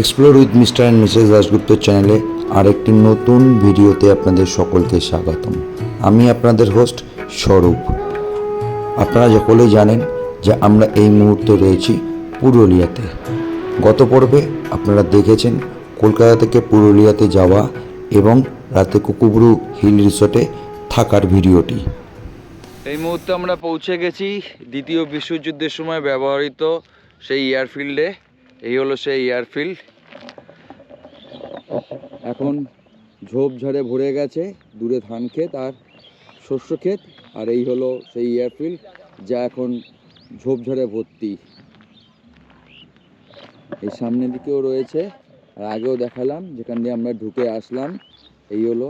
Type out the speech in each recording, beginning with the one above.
Explore with Mr and Mrs Dasgupta চ্যানেলে আরেকটি নতুন ভিডিওতে আপনাদের সকলকে স্বাগতম। আমি আপনাদের হোস্ট স্বরূপ। আপনারা সকলেই জানেন যে আমরা এই মুহূর্তে রয়েছি পুরুলিয়াতে। গত পর্বে আপনারা দেখেছেন কলকাতা থেকে পুরুলিয়াতে যাওয়া এবং রাতে কুকুবুরু হিল রিসোর্টে থাকার ভিডিওটি। এই মুহূর্তে আমরা পৌঁছে গেছি দ্বিতীয় বিশ্বযুদ্ধের সময় ব্যবহৃত সেই এয়ারফিল্ডে এই হলো সেই এয়ারফিল্ড এখন ঝোপঝাড়ে ভরে গেছে, দূরে ধান ক্ষেত আর শস্য ক্ষেত, আর এই হলো সেই এয়ারফিল্ড যা এখন ঝোপঝাড়ে ভর্তি। এই সামনের দিকেও রয়েছে, আর আগেও দেখালাম, যেখান দিয়ে আমরা ঢুকে আসলাম, এই হলো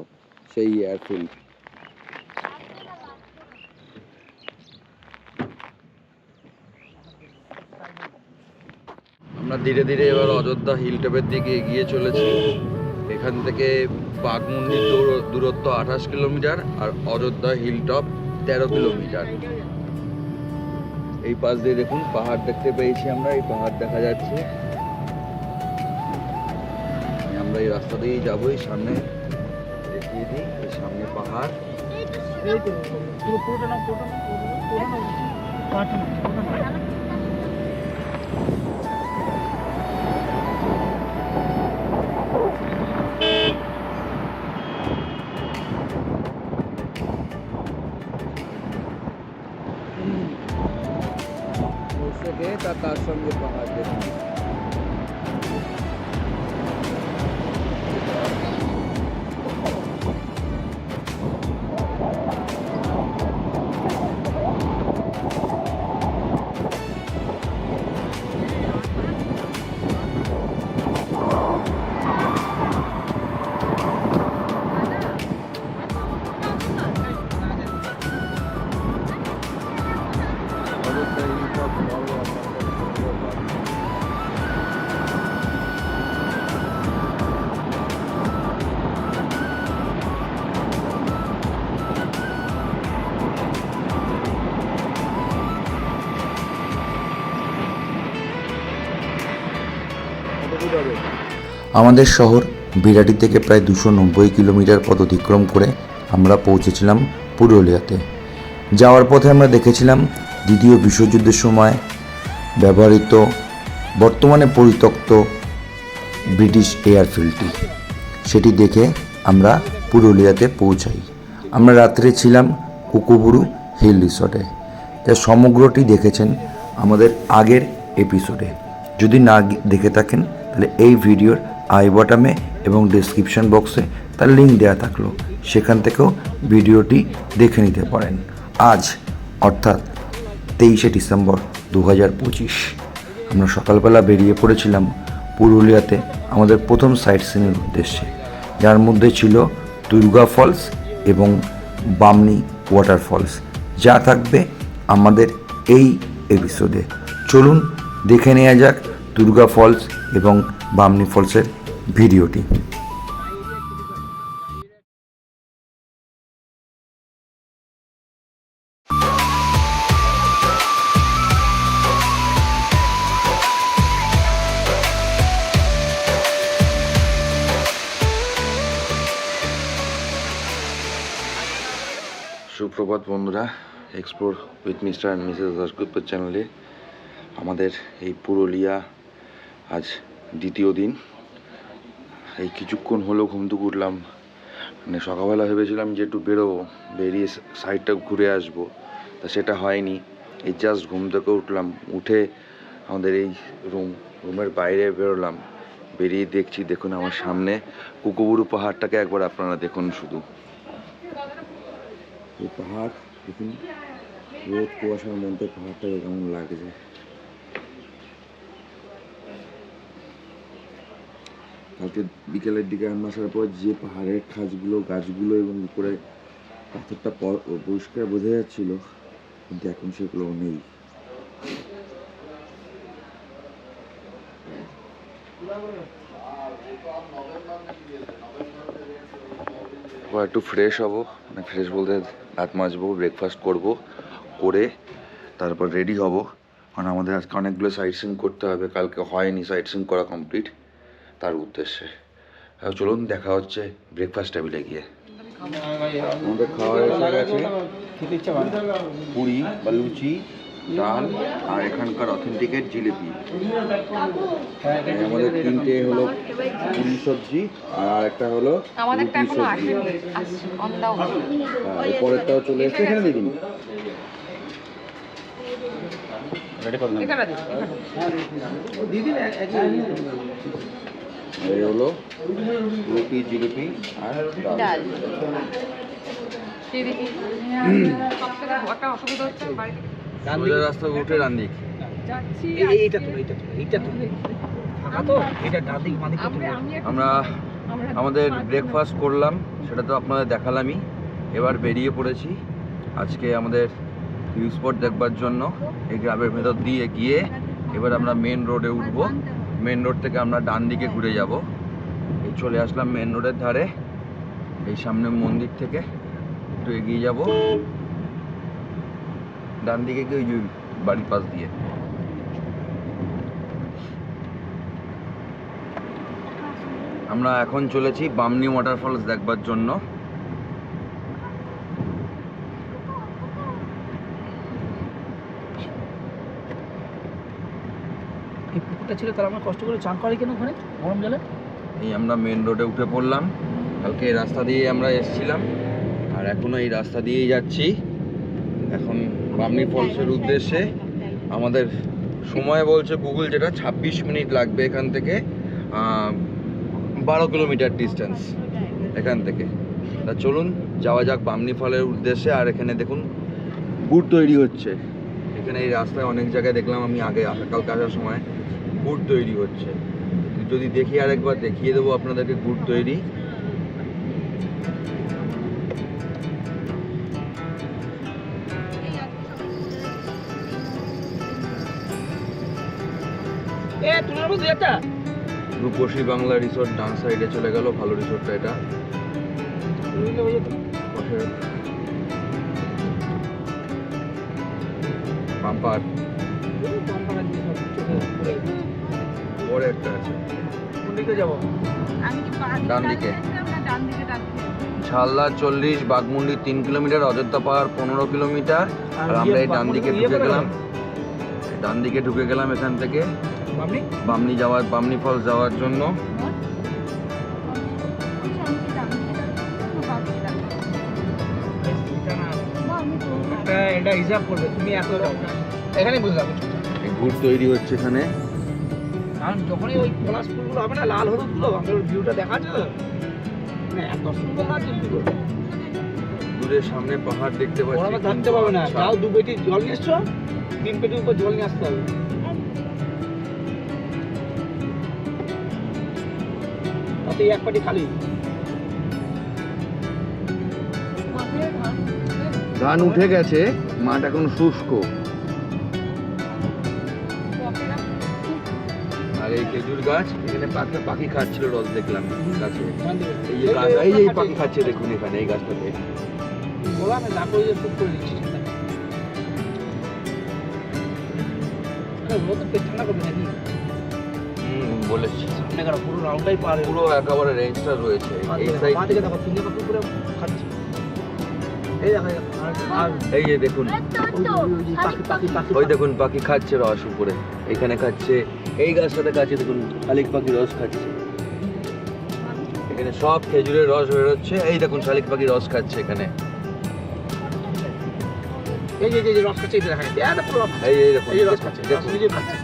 সেই এয়ারফিল্ড আমরা ধীরে ধীরে এবার অযোধ্যা হিল টপের দিকে এগিয়ে চলেছি। এখান থেকে বাঘমুন্ডির দূর- দূরত্ব আঠাশ কিলোমিটার আর অযোধ্যা হিল টপ তেরো কিলোমিটার। এই পাশ দিয়ে দেখুন, পাহাড় দেখতে পেয়েছি আমরা, এই পাহাড় দেখা যাচ্ছে। আমরা এই রাস্তা দিয়েই যাব, এই সামনে দেখিয়ে দিই, এই সামনে পাহাড়। আমাদের শহর বিরাটি থেকে প্রায় দুশো নব্বই কিলোমিটার পথ অতিক্রম করে আমরা পৌঁছেছিলাম পুরুলিয়াতে। যাওয়ার পথে আমরা দেখেছিলাম দ্বিতীয় বিশ্বযুদ্ধের সময় ব্যবহৃত বর্তমানে পরিত্যক্ত ব্রিটিশ এয়ারফিল্ডটি সেটি দেখে আমরা পুরুলিয়াতে পৌঁছাই। আমরা রাত্রে ছিলাম কুকুবুরু হিল রিসর্টে। যা সমগ্রটি দেখেছেন আমাদের আগের এপিসোডে। যদি না দেখে থাকেন, তাহলে এই ভিডিওর আই বটামে এবং ডেসক্রিপশন বক্সে তার লিঙ্ক দেওয়া থাকল। সেখান থেকেও ভিডিওটি দেখে নিতে পারেন। আজ, অর্থাৎ তেইশে ডিসেম্বর দু হাজার পঁচিশ, আমরা সকালবেলা বেরিয়ে পড়েছিলাম পুরুলিয়াতে আমাদের প্রথম সাইট সিনের উদ্দেশ্যে। যার মধ্যে ছিল দুর্গা ফলস এবং বামনি ওয়াটারফলস যা থাকবে আমাদের এই এপিসোডে চলুন, দেখে নেওয়া যাক দুর্গা ফলস এবং বামনি ফলসের ভিডিওটি। সুপ্রভাত বন্ধুরা explore with Mr and Mrs Dasgupta চ্যানেলে আমাদের এই পুরুলিয়া আজ দ্বিতীয় দিন। এই কিছুক্ষণ হলো ঘুম থেকে উঠলাম। মানে সকালবেলা ভেবেছিলাম যে একটু বেরোবো, বেরিয়ে সাইডটা ঘুরে আসব, তা সেটা হয়নি। এই জাস্ট ঘুম থেকে উঠলাম, উঠে আমাদের এই রুম রুমের বাইরে বেরোলাম। বেরিয়ে দেখছি, দেখুন আমার সামনে কুকুবুরু পাহাড়টাকে একবার আপনারা দেখুন শুধু। এই পাহাড়, দেখুন, রোদ কুয়াশার মধ্যে পাহাড়টাকে কেমন লাগছে। কালকে বিকেলের দিকে আমি আসার পর যে পাহাড়ের খাঁজগুলো, গাছগুলো এবং উপরে পাথরটা পরিষ্কার বোঝা যাচ্ছিল, কিন্তু এখন সেগুলো নেই। একটু ফ্রেশ হব মানে ফ্রেশ বলতে দাঁত মাজবো ব্রেকফাস্ট করব, করে তারপর রেডি হব। কারণ আমাদের আজকে অনেকগুলো সাইট সিন করতে হবে, কালকে হয়নি সাইট সিন করা কমপ্লিট তার উদ্দেশ্যে চলুন দেখা হচ্ছে ব্রেকফাস্ট টেবিলে গিয়ে আমাদের খাওয়া এসে গেছে পুরি বা লুচি ডাল আর এখানকার অথেন্টিকেট জিলিপি আমাদের তিনটে হলো পুরি সবজি আর একটা হলো আমাদেরটা রুটি এখনও সবজি হ্যাঁ এরপরেরটাও চলে এসেছে এখানে দিদিনি এখানে দিন দিদিন একই এই হলো রুটি জিলিপি আর ডাল। সোজা রাস্তা উঠে রান দিক। এইটা তো এইটা তো এইটা তো ফাঁকা তো? এটা ডান আমরা আমাদের ব্রেকফাস্ট করলাম সেটা তো আপনাদের দেখালামই। এবার বেরিয়ে পড়েছি। আজকে আমাদের ভিউ স্পট দেখবার জন্য এই গ্রামের ভেতর দিয়ে গিয়ে এবার আমরা মেন রোডে উঠব। মেন রোড থেকে আমরা ডান দিকে ঘুরে যাব। এই চলে আসলাম মেন রোডের ধারে। এই সামনে মন্দির থেকে একটু এগিয়ে যাব। ডান দিকে গিয়ে ওই বাড়ির পাশ দিয়ে। আমরা এখন চলেছি বামনি ওয়াটারফলস দেখবার জন্য। এই পুকুরটা ছিল, তাহলে আমরা কষ্ট করে চান করে কেন ওখানে? গরম জলে? এই আমরা মেন রোডে উঠে পড়লাম। কালকে এই রাস্তা দিয়ে আমরা এসেছিলাম। আর এখনও এই রাস্তা দিয়েই যাচ্ছি। এখন বামনি ফলসের উদ্দেশ্যে আমাদের সময় বলছে গুগল যেটা, ছাব্বিশ মিনিট লাগবে এখান থেকে বারো কিলোমিটার ডিস্টেন্স এখান থেকে। তা চলুন, যাওয়া যাক বামনি ফলের উদ্দেশ্যে। আর এখানে দেখুন, গুড় তৈরি হচ্ছে। এখানে এই রাস্তায় অনেক জায়গায় দেখলাম আমি আগে কালকে আসার সময়। গুড় তৈরি হচ্ছে। যদি দেখি আরেকবার দেখিয়ে দেবো আপনাদেরকে গুড় তৈরি। রূপসী বাংলা রিসোর্ট ডান সাইডে চলে গেল ভালো রিসোর্টটা এটা। পাম্পার। পরে একটা আছে কোন দিকে যাব আমি কি ডান দিকে। গেছিলাম ডান দিকে ডান দিকে চল্লিশ বাঘমুন্ডি তিন কিলোমিটার অযোধ্যা পাহাড় পনেরো কিলোমিটার আর আমরা এই ডান দিকে ঢুকে গেলাম ডান দিকে ঢুকে গেলাম এখান থেকে বামনি যাওয়ার বামনি ফলস যাওয়ার জন্য একটা এটা হিসাব করবে তুমি এত এখানে বুঝলাম এই তৈরি হচ্ছে এখানে কারণ যখনই ওই পলাশ ফুলগুলো হবে না লাল হলুদগুলো আমাদের ভিউটা দেখা যাচ্ছে মানে এত সুন্দর লাগছে সামনে পাহাড় দেখতে পাচ্ছি থাকতে না যাও দু পেটি জল নিয়ে এসছো তিন পেটির উপর জল নিয়ে আসতে হবে। তাতে এক পাটি খালি। ধান উঠে গেছে মাঠ এখন শুষ্ক। খেজুর গাছ এখানে পাখি পাখি খাচ্ছিল রস দেখলাম গাছে। এই যে গাছ এই যে পাখি খাচ্ছে দেখুন এখানে এই গাছটাতে। বলেছি। পুরো রাউন্ডটাই পারে পুরো একেবারে রেঞ্জটা রয়েছে। এই সাইড থেকে দেখো তিনটে পাখি খাচ্ছে। এই যে ওই দেখুন পাখি খাচ্ছে রস উপরে। এখানে খাচ্ছে এই গাছটাতে খাচ্ছে দেখুন শালিক পাখি রস খাচ্ছে। এখানে সব খেজুরের রস বেরোচ্ছে এই দেখুন শালিক পাখি রস খাচ্ছে এখানে। এই যে যে রস খাচ্ছে এই এই রস খাচ্ছে। নিজে খাচ্ছে।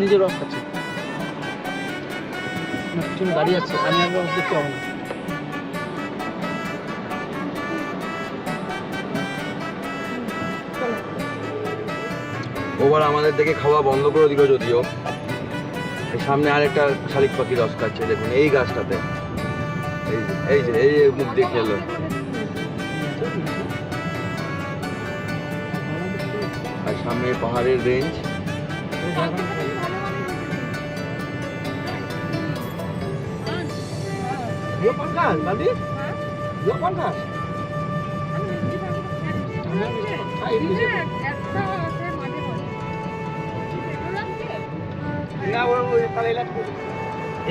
নিজে রস খাচ্ছে। গাড়ি আছে আমি রস দেখতে পাবো না। ওবার আমাদের দেখে খাওয়া বন্ধ করে দিল যদিও। এই সামনে আরেকটা শালিক পাখি রস খাচ্ছে দেখুন এই গাছটাতে। এই যে এই যে এই মুখ দিয়ে খেলো। আর সামনে পাহাড়ের রেঞ্জ Dia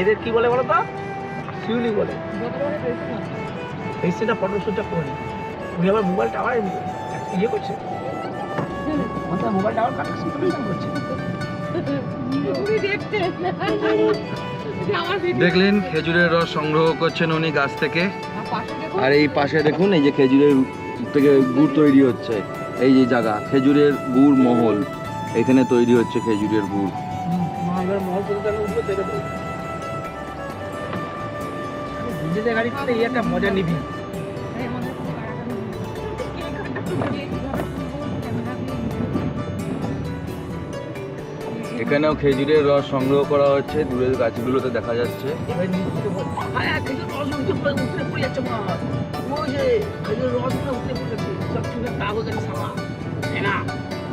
এদের কি বলে বলো তো? শিউলি বলে। এই সেটা ফটোশুটটা করে উনি আবার মোবাইল টাওয়ার ইয়ে করছে? মোবাইল টাওয়ার কানেকশন কানেকশন করছে। দেখলেন খেজুরের রস সংগ্রহ করছেন উনি গাছ থেকে। আর এই পাশে দেখুন এই যে খেজুরের থেকে গুড় তৈরি হচ্ছে। এই যে জায়গা খেজুরের গুড় মহল। এখানে তৈরি হচ্ছে খেজুরের গুড়। মা এবার মহল করে তাহলে উঠবে দেখে দেবো নিজেদের গাড়িতে এই একটা মজা নিবি। এখানেও খেজুরের রস সংগ্রহ করা হচ্ছে দূরের গাছগুলোতে দেখা যাচ্ছে। হ্যাঁ হয়ে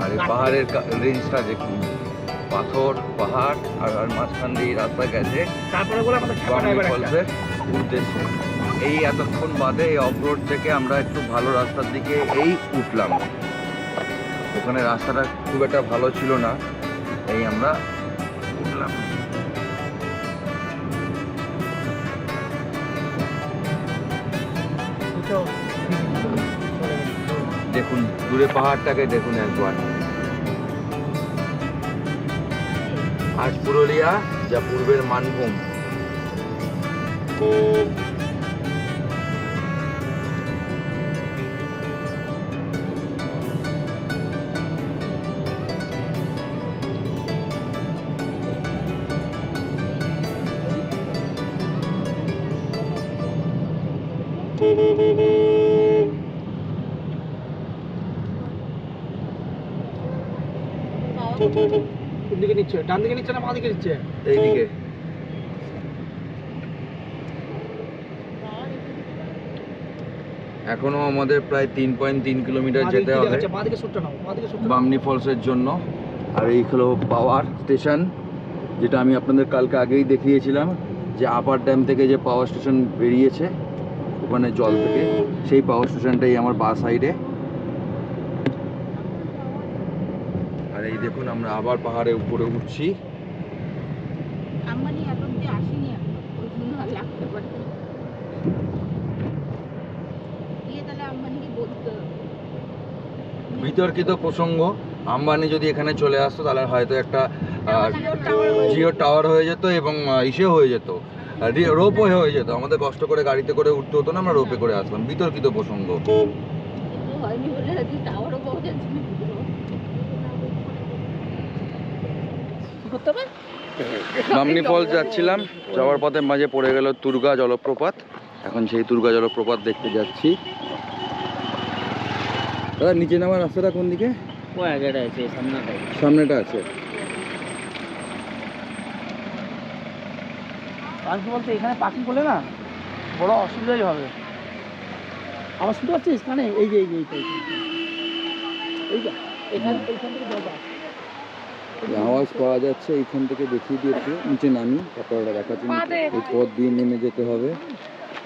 আর এই পাহাড়ের কা- রেঞ্জটা দেখুন। পাথর পাহাড় আর আর মাঝখান দিয়ে রাস্তা গেছে। তারপরে বলে আমাদের ফলসের উদ্দেশ্যে। এই এতক্ষণ বাদে এই অফ রোড থেকে আমরা একটু ভালো রাস্তার দিকে এই উঠলাম। ওখানে রাস্তাটা খুব একটা ভালো ছিল না এই আমরা উঠলাম। দেখুন দূরে পাহাড়টাকে দেখুন একবার। আজ পুরুলিয়া যা পূর্বের মানভূম। ডান দিকে নিচ্ছে দিকে নিচ্ছে এইদিকে। এখনও আমাদের প্রায় তিন পয়েন্ট তিন কিলোমিটার যেতে হবে। বামনি ফলসের জন্য। আর এই হলো পাওয়ার স্টেশন যেটা আমি আপনাদের কালকে আগেই দেখিয়েছিলাম যে আপার ড্যাম থেকে যে পাওয়ার স্টেশন বেরিয়েছে ওখানে জল থেকে সেই পাওয়ার স্টেশনটাই আমার বা সাইডে আর এই দেখুন আমরা আবার পাহাড়ের উপরে উঠছি আম্বানি এত অব্দি আসেনি এখন ওই জন্য আর লাগতে পারে গিয়ে তাহলে আম্বানিকে বলতে হবে বিতর্কিত প্রসঙ্গ, আম্বানি যদি এখানে চলে আসতো, তাহলে হয়তো একটা জিও টাওয়ার হয়ে যেত এবং ইসে হয়ে যেত। রোপওয়ে হয়ে যেত। আমাদের কষ্ট করে গাড়িতে করে উঠতে হতো না, আমরা রোপে করে আসলাম বিতর্কিত প্রসঙ্গ। কিন্তু হয়নি বলে আজকে টাওয়ারও পাওয়া যাচ্ছে না কি করতে হবে বামনি ফলস যাচ্ছিলাম। যাওয়ার পথে মাঝে পড়ে গেল তুর্গা জলপ্রপাত। এখন সেই তুর্গা জলপ্রপাত দেখতে যাচ্ছি। দাদা নিচে নামার রাস্তাটা কোন দিকে? ও আগেটা আছে সামনেটাই সামনেটা আছে। পাখি বলতে এখানে পাখি বলে না বড় অসুবিধাই হবে। আবার শুনতে পাচ্ছিস? কানে এই যে এই যে এখান এইখান থেকে আওয়াজ পাওয়া যাচ্ছে এইখান থেকে দেখিয়ে দিয়েছে। নিচে নামি তারপর দেখাচ্ছি। পথ দিয়ে নেমে যেতে হবে।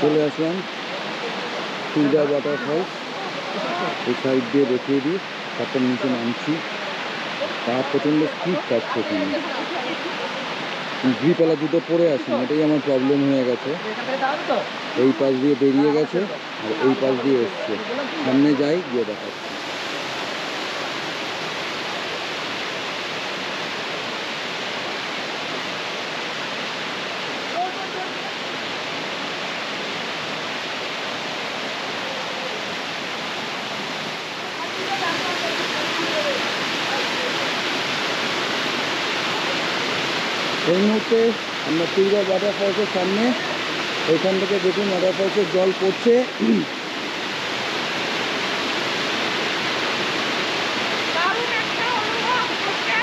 চলে আসলাম। টুইডা ওয়াটারফল এই সাইড দিয়ে দেখিয়ে দিই। তারপর নিচে নামছি। পা প্রচণ্ড স্পিড পাচ্ছে এখানে। গ্রিপওয়ালা জুতো পরে আসি এটাই আমার প্রবলেম হয়ে গেছে। তো এই পাশ দিয়ে বেরিয়ে গেছে আর এই পাশ দিয়ে এসছে। সামনে যাই, গিয়ে দেখাচ্ছি। এই মুহূর্তে আমরা তিনবার ওয়াটারফলসের সামনে এখান থেকে দেখুন ওয়াটারফলসের জল পড়ছে দারুণ একটা অনুভব হচ্ছে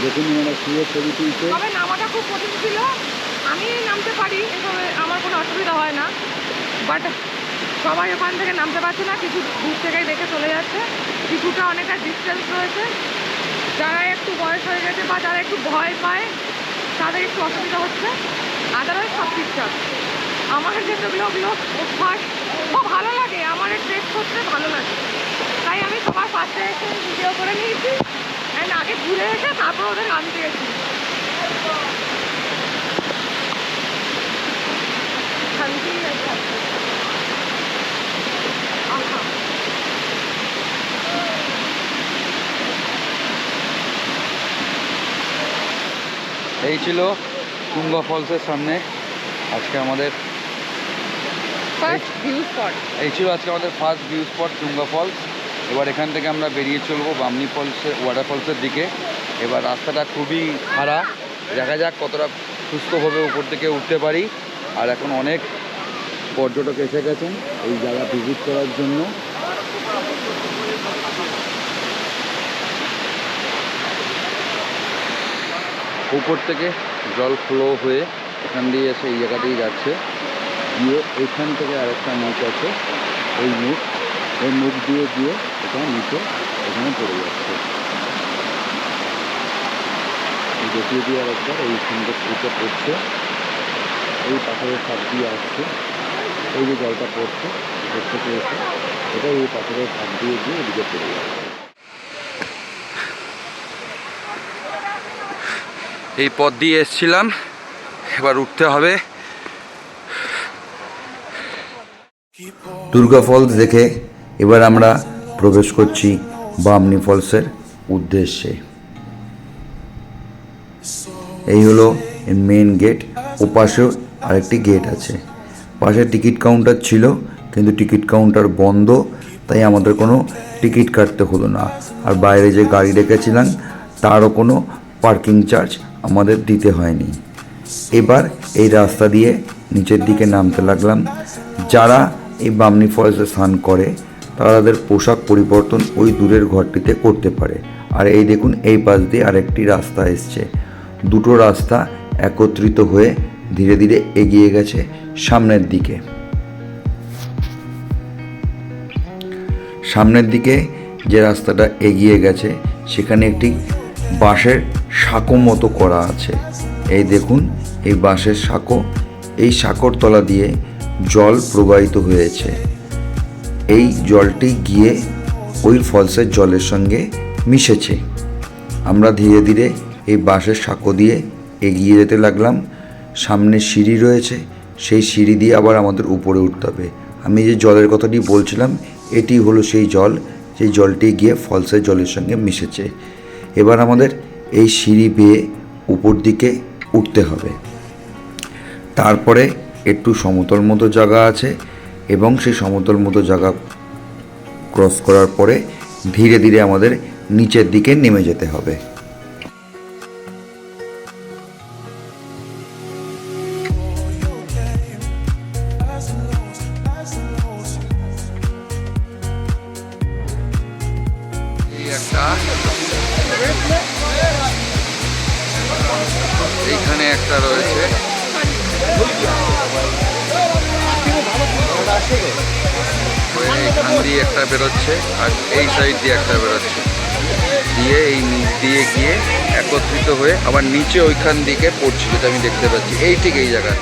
দেখুন ওনারা শুয়ে ছবি তুলছে। তবে নামাটা খুব কঠিন ছিল। আমি নামতে পারি এভাবে আমার কোনো অসুবিধা হয় না। বাট সবাই ওখান থেকে নামতে পারছে না, কিছু দূর থেকেই দেখে চলে যাচ্ছে। কিছুটা অনেকটা ডিস্টেন্স রয়েছে। যারা একটু বয়স হয়ে গেছে বা যারা একটু ভয় পায়, তাদের একটু অসুবিধা হচ্ছে। আদারওয়াইজ সব ঠিকঠাক। আমার যেগুলো ওগুলো অভ্যাস, খুব ভালো লাগে। আমার ট্রেক করতে ভালো লাগে। তাই আমি সবার পাশে এসে ভিডিও করে নিয়েছি। অ্যান্ড আগে ঘুরে এসে তারপর ওদের নামতে গেছি এই ছিল তুঙ্গা ফলসের সামনে। আজকে আমাদের এই ছিল আজকে আমাদের first view spot Tunga falls. এবার এখান থেকে আমরা বেরিয়ে চলবো বামনি ফলসের ওয়াটারফলসের দিকে। এবার রাস্তাটা খুবই খারাপ দেখা যাক কতটা সুস্থভাবে উপর থেকে উঠতে পারি। আর এখন অনেক পর্যটক এসে গেছেন এই জায়গা ভিজিট করার জন্য। উপর থেকে জল ফ্লো হয়ে এখান দিয়ে এসে এই জায়গাতেই যাচ্ছে। গিয়ে এখান থেকে আরেকটা মুখ আছে ওই মুখ। ওই মুখ দিয়ে গিয়ে এটা নিচে এখানে পড়ে যাচ্ছে। এই দেখিয়ে দিয়ে আরেকবার এইখান থেকে নিচে পড়ছে এই পাথরের সাপ দিয়ে আসছে। এই যে জলটা পড়ছে উপর থেকে এসে এটা এই পাথরের সাপ দিয়ে গিয়ে এদিকে পড়ে যাচ্ছে। এই পথ দিয়ে এসছিলাম। এবার উঠতে হবে। দুর্গা ফলস দেখে এবার আমরা প্রবেশ করছি বামনি ফলসের উদ্দেশ্যে। এই হলো মেন গেট ও পাশেও আরেকটি গেট আছে। পাশে টিকিট কাউন্টার ছিল, কিন্তু টিকিট কাউন্টার বন্ধ, তাই আমাদের কোনো টিকিট কাটতে হলো না। আর বাইরে যে গাড়ি রেখেছিলাম, তারও কোনো পার্কিং চার্জ আমাদের দিতে হয়নি। এবার এই রাস্তা দিয়ে নিচের দিকে নামতে লাগলাম। যারা এই বামনি ফলসে স্নান করে, তারা তাদের পোশাক পরিবর্তন ওই দূরের ঘরটিতে করতে পারে। আর এই দেখুন, এই পাশ দিয়ে আরেকটি রাস্তা এসছে। দুটো রাস্তা একত্রিত হয়ে ধীরে ধীরে এগিয়ে গেছে সামনের দিকে। সামনের দিকে যে রাস্তাটা এগিয়ে গেছে, সেখানে একটি বাঁশের সাঁকো মতো করা আছে। এই দেখুন, এই বাঁশের সাঁকো, এই সাঁকোর তলা দিয়ে জল প্রবাহিত হয়েছে। এই জলটি গিয়ে ওই ফলসের জলের সঙ্গে মিশেছে। আমরা ধীরে ধীরে এই বাঁশের সাঁকো দিয়ে এগিয়ে যেতে লাগলাম। সামনে সিঁড়ি রয়েছে, সেই সিঁড়ি দিয়ে আবার আমাদের উপরে উঠতে হবে। আমি যে জলের কথাটি বলছিলাম, এটি হলো সেই জল, সেই জলটি গিয়ে ফলসের জলের সঙ্গে মিশেছে। এবার আমাদের এই সিঁড়ি বেয়ে উপর দিকে উঠতে হবে। তারপরে একটু সমতল মতো জায়গা আছে এবং সেই সমতল মতো জায়গা ক্রস করার পরে ধীরে ধীরে আমাদের নিচের দিকে নেমে যেতে হবে। এইখানে একটা রয়েছে। ওই এইখান দিয়ে একটা বেরোচ্ছে, আর এই সাইড দিয়ে একটা বেরোচ্ছে। দিয়ে এই নিচ দিয়ে গিয়ে একত্রিত হয়ে আবার নিচে ওইখান দিকে পড়ছে, যেটা আমি দেখতে পাচ্ছি। এই ঠিক এই জায়গা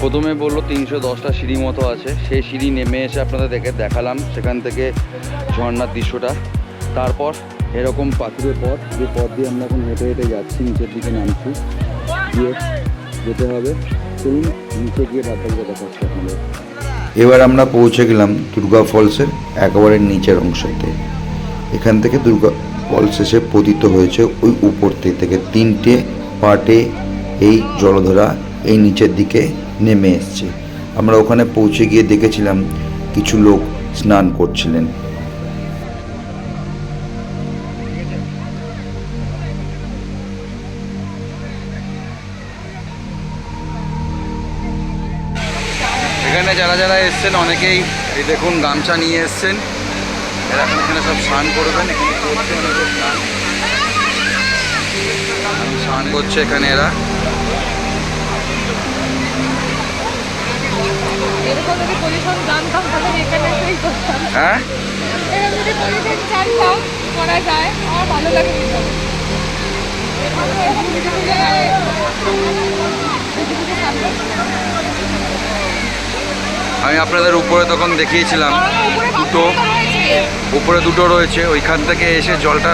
প্রথমে বলল তিনশো দশটা সিঁড়ি মতো আছে। সেই সিঁড়ি নেমে এসে আপনাদের দেখে দেখালাম সেখান থেকে ঝর্ণার দৃশ্যটা। তারপর এরকম পাথুরে পথ, যে পথ দিয়ে আমরা এখন হেঁটে হেঁটে যাচ্ছি, নিচের দিকে নামছি। গিয়ে যেতে হবে। চলুন, নিচে গিয়ে বাদবাকিটা দেখাচ্ছি আপনাদের। এবার আমরা পৌঁছে গেলাম দুর্গা ফলসের একেবারে নিচের অংশতে এখান থেকে দুর্গা ফলস এসে পতিত হয়েছে ওই উপর থেকে। তিনটে পার্টে এই জলধারা এই নিচের দিকে নেমে এসছে। আমরা ওখানে পৌঁছে গিয়ে দেখেছিলাম কিছু লোক স্নান করছিলেন। এখানে যারা যারা এসছেন, অনেকেই এই দেখুন গামছা নিয়ে এসছেন। এরা এখানে সব স্নান করবেন, এখানে স্নান করছে এখানে এরা। এরকম যদি পজিশন জানতাম তাহলে আমি এখানে এসেই করতাম হ্যাঁ? এরকম যদি পজিশন জানতাম করা যায় আমার ভালো লাগে ভীষণ। এরকম এরকম কিছু কিছু জায়গায় কিছু কিছু সাবজেক্ট আমি আপনাদের উপরে তখন দেখিয়েছিলাম দুটো উপরে দুটো রয়েছে ওইখান থেকে এসে জলটা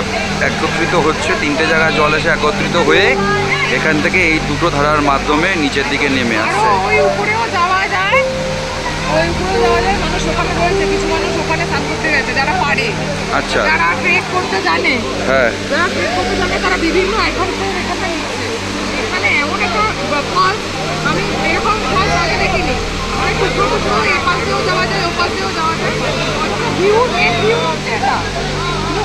একত্রিত হচ্ছে তিনটে জায়গায় জল এসে একত্রিত হয়ে এখান থেকে এই দুটো ধারার মাধ্যমে নিচের দিকে নেমে আসছে। ওই যাওয়া যায় মানুষ ওখানে রয়েছে কিছু মানুষ ওখানে স্নান করতে গেছে যারা পারে। আচ্ছা। যারা ট্রেক করতে জানে হ্যাঁ। যারা ট্রেক করতে জানে তারা বিভিন্ন এখান থেকে এখানে নিচ্ছে এখানে এমন একটা ফলস আমি এরকম ফলস আগে দেখিনি। মানে টুকরো টুকরো এ পাশ দিয়েও যাওয়া যায় ও পাশ দিয়েও যাওয়া যায়। ভিউ মেন ভিউ হচ্ছে এটা।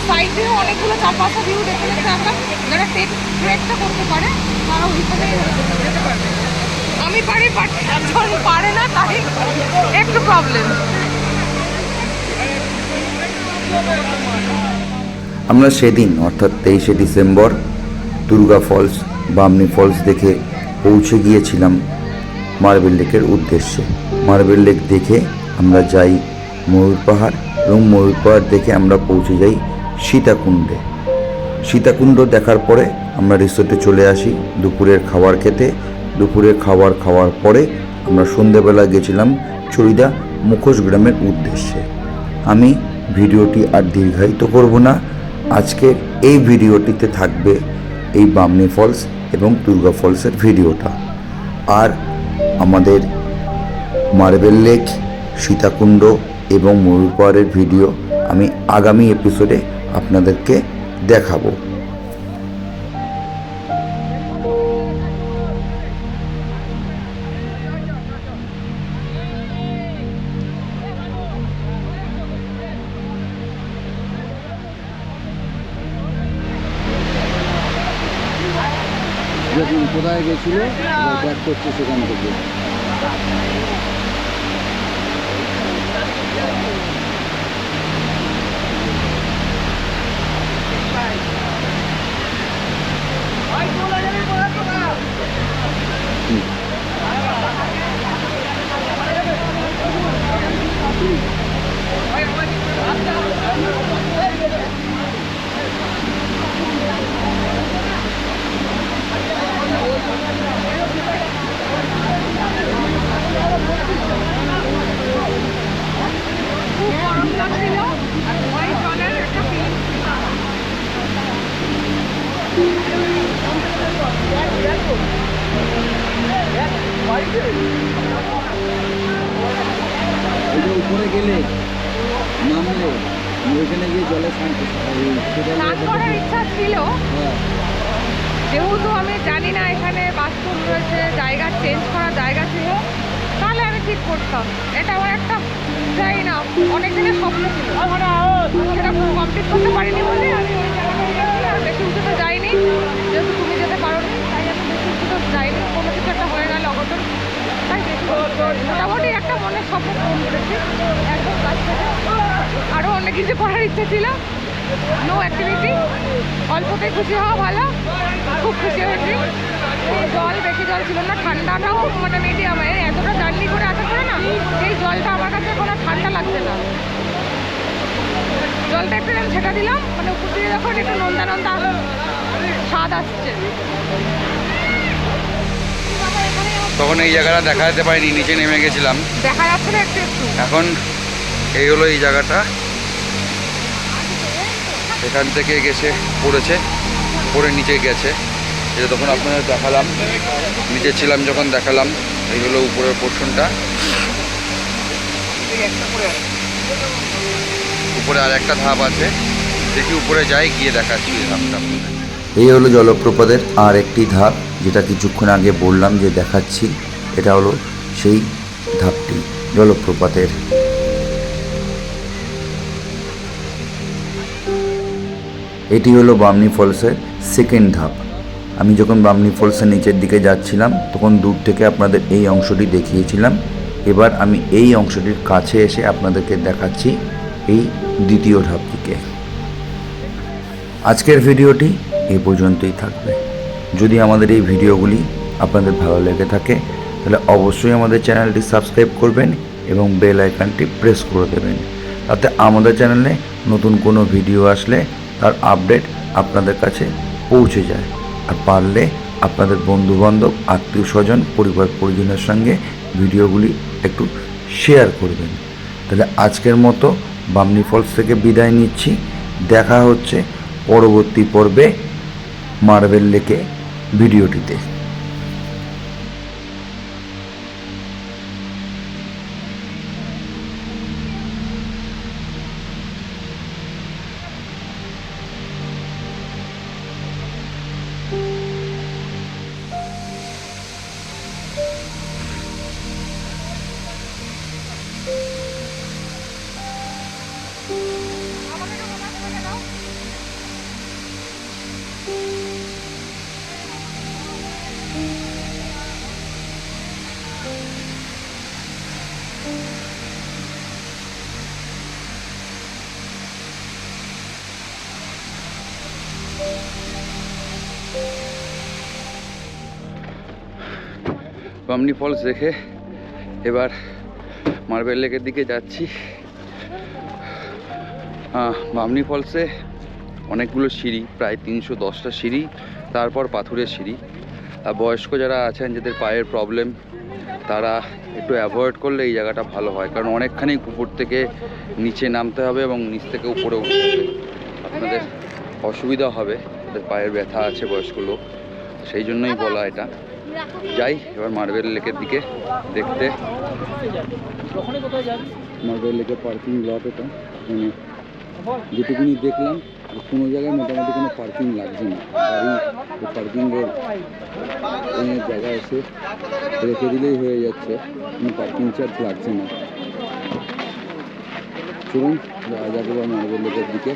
সাইড দিয়েও অনেকগুলো চার ভিউ দেখে গেছে আমরা যারা ট্রেক ট্রেকটা করতে পারে তারা ওইখানে যেতে পারবে। আমি পারি বাট একজন পারে না, তাই একটু প্রবলেম আমরা সেদিন, অর্থাৎ তেইশে December, Durga falls, Bamni falls দেখে পৌঁছে গিয়েছিলাম মার্বেল লেকের উদ্দেশ্যে। মার্বেল লেক দেখে আমরা যাই ময়ূর পাহাড় এবং ময়ূর পাহাড় দেখে আমরা পৌঁছে যাই সীতাকুণ্ডে। সীতাকুণ্ড দেখার পরে আমরা রিসোর্টে চলে আসি, দুপুরের খাবার খেতে দুপুরের খাবার খাওয়ার পরে আমরা সন্ধেবেলা গেছিলাম চড়িদা মুখোশ গ্রামের উদ্দেশ্যে। আমি ভিডিওটি আর দীর্ঘায়িত করব না। আজকের এই ভিডিওটিতে থাকবে এই বামনি ফলস এবং দুর্গা ফলসের ভিডিওটা। আর আমাদের মার্বেল লেক, সীতাকুণ্ড এবং ময়ূর পাহাড়ের ভিডিও আমি আগামী এপিসোডে আপনাদেরকে দেখাবো। কোথায় গেছিল? ব্যাক করছে সেখান থেকে। খুব উপরে গেলে নামলে ওইখানে গিয়ে জলে স্নান করতে স্নান করার ইচ্ছা ছিল। হ্যাঁ। যেহেতু আমি জানি না এখানে বাথরুম রয়েছে, জায়গা চেঞ্জ করার জায়গা ছিল, তাহলে আমি ঠিক করতাম। এটা আমার একটা জানি না, অনেক দিনের স্বপ্ন ছিল। সেটা কমপ্লিট করতে পারিনি বলে আমি বেশি উঁচুতে যাইনি। যেহেতু তুমি যেতে পারো তাই আমি বেশি উঁচুতে যাইনি। কোনো কিছু একটা হয়ে গেল অঘটন। তাই বেশি মোটামুটি একটা মনের স্বপ্ন পূরণ করেছি। একদম থেকে। আরও অনেক কিছু করার ইচ্ছে ছিল। নো অ্যাক্টিভিটি অল্পতেই খুশি হওয়া ভালো। খুব খুশি হয়েছি। জল বেশি জল ছিল না ঠান্ডাটাও মানে মিডিয়াম এতটা জার্নি করে আসার পরে না এই জলটা আমার কাছে কোনো ঠান্ডা লাগছে না। জলটা একটু আমি ছেটা দিলাম মানে উপর দিয়ে যখন একটু নন্দা নন্দা স্বাদ আসছে। তখন এই জায়গাটা দেখা যেতে পারিনি নিচে নেমে গেছিলাম। দেখা যাচ্ছে না একটু একটু। এখন এই হলো এই জায়গাটা। এখান থেকে গেছে, পড়েছে, পড়ে নিচে গেছে। এটা তখন আপনাদের দেখালাম, নিচে ছিলাম যখন দেখালাম, এই হলো উপরের পোর্শনটা উপরে আর একটা ধাপ আছে, দেখি উপরে যাই, গিয়ে দেখাচ্ছি ধাপটা এই হলো জলপ্রপাতের আর একটি ধাপ, যেটা কিছুক্ষণ আগে বললাম যে দেখাচ্ছি, এটা হলো সেই ধাপটি, জলপ্রপাতের। এটি হলো বামনি ফলসের সেকেন্ড ধাপ। আমি যখন বামনি ফলসের নিচের দিকে যাচ্ছিলাম, তখন দূর থেকে আপনাদের এই অংশটি দেখিয়েছিলাম। এবার আমি এই অংশটির কাছে এসে আপনাদেরকে দেখাচ্ছি এই দ্বিতীয় ধাপটিকে। আজকের ভিডিওটি এ পর্যন্তই থাকবে। যদি আমাদের এই ভিডিওগুলি আপনাদের ভালো লেগে থাকে, তাহলে অবশ্যই আমাদের চ্যানেলটি সাবস্ক্রাইব করবেন এবং বেল আইকনটি প্রেস করে দেবেন। তাতে আমাদের চ্যানেলে নতুন কোনো ভিডিও আসলে তার আপডেট আপনাদের কাছে পৌঁছে যায়। আর পারলে আপনাদের বন্ধুবান্ধব, আত্মীয় স্বজন, পরিবার পরিজনের সঙ্গে ভিডিওগুলি একটু শেয়ার করবেন তাহলে আজকের মতো বামনি ফলস থেকে বিদায় নিচ্ছি। দেখা হচ্ছে পরবর্তী পর্বে মার্বেল লেকে ভিডিওটিতে। বামনি ফলস দেখে এবার মার্বেল লেকের দিকে যাচ্ছি। বামনি ফলসে অনেকগুলো সিঁড়ি, প্রায় তিনশো দশটা সিঁড়ি, তারপর পাথুরের সিঁড়ি। আর বয়স্ক যারা আছেন, যাদের পায়ের প্রবলেম তারা একটু অ্যাভয়েড করলে এই জায়গাটা ভালো হয়। কারণ অনেকখানি উপর থেকে নিচে নামতে হবে এবং নিচ থেকে উপরে উঠতে হবে। আপনাদের অসুবিধা হবে, যাদের পায়ের ব্যথা আছে, বয়স্ক লোক। সেই জন্যই বলা এটা। যাই, এবার মার্বেল লেকের দিকে দেখতে। মার্বেল লেকের পার্কিং লট এটা মানে যেটুকুনি দেখলাম কোনো জায়গায় মোটামুটি কোনো পার্কিং লাগছে না। গাড়ি পার্কিংয়ের জায়গা এসে রেখে দিলেই হয়ে যাচ্ছে, কোনো পার্কিং চার্জ লাগছে না। চলুন, যাওয়া যাবে মার্বেল লেকের দিকে।